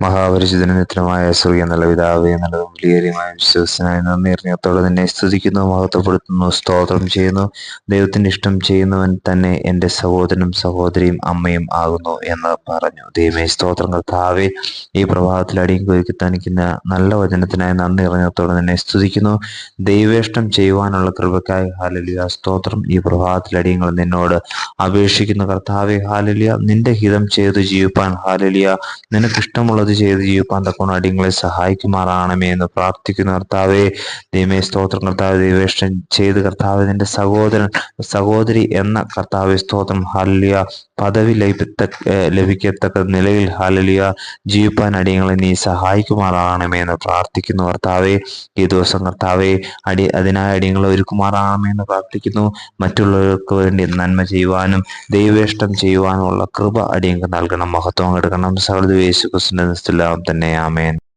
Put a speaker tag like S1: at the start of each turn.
S1: മഹാപരിശുദ്ധനത്തിനുമായ ശ്രീ എന്നുള്ള പിതാവേ എന്നുള്ളതും വലിയ വിശ്വസനായ നന്ദി അറിഞ്ഞത്തോടെ നിന്നെ സ്തുതിക്കുന്നു മഹത്വപ്പെടുത്തുന്നു സ്തോത്രം ചെയ്യുന്നു. ദൈവത്തിന്റെ ഇഷ്ടം ചെയ്യുന്നവൻ തന്നെ എന്റെ സഹോദരനും സഹോദരിയും അമ്മയും ആകുന്നു എന്ന് പറഞ്ഞു. ദൈവമേ സ്തോത്രങ്ങൾ താവേ ഈ പ്രഭാതത്തിൽ അടിയും കുരുക്കി തനിക്കുന്ന നല്ല വചനത്തിനായി നന്ദി അറിഞ്ഞത്തോടെ നിന്നെ സ്തുതിക്കുന്നു. ദൈവേഷ്ടം ചെയ്യുവാനുള്ള കൃപക്കായി ഹാലലിയ സ്തോത്രം ഈ പ്രഭാതത്തിൽ അടിയങ്ങൾ നിന്നോട് അപേക്ഷിക്കുന്ന കർത്താവെ ഹാലലിയ. നിന്റെ ഹിതം ചെയ്ത് ജീവിപ്പാൻ ഹാലലിയ. നിനക്കിഷ്ടമുള്ളത് ചെയ്ത് ജീവിപ്പാൻ തക്കോണം അടിങ്ങളെ സഹായിക്കുമാറാണമേ എന്ന് പ്രാർത്ഥിക്കുന്ന കർത്താവെ. ദൈവമേ സ്തോത്രം കർത്താവ്. ദൈവേഷ്ടം ചെയ്ത് കർത്താവ് നിന്റെ സഹോദരൻ സഹോദരി എന്ന കർത്താവ് സ്തോത്രം. ഹാലലിയ. പദവി ലഭിത്ത ലഭിക്കത്തക്ക നിലയിൽ ഹാലലിയ ജീവിപ്പാൻ അടിയങ്ങളെ നീ സഹായിക്കുമാറാണമേ എന്ന് പ്രാർത്ഥിക്കുന്നു കർത്താവെ. ഈ ദിവസം കർത്താവെ അടി അതിനായി അടിയങ്ങളെ ഒരുക്കുമാറാണമേ എന്ന് പ്രാർത്ഥിക്കുന്നു. മറ്റുള്ളവർക്ക് വേണ്ടി നന്മ ചെയ്യുവാനും ദൈവേഷ്ടം ചെയ്യുവാനുമുള്ള കൃപ അടിയങ്ങൾക്ക് നൽകണം. മഹത്വം എടുക്കണം. സകല യേശു ക്രിസ്തുവിന്റെ തന്നെ ആമേൻ.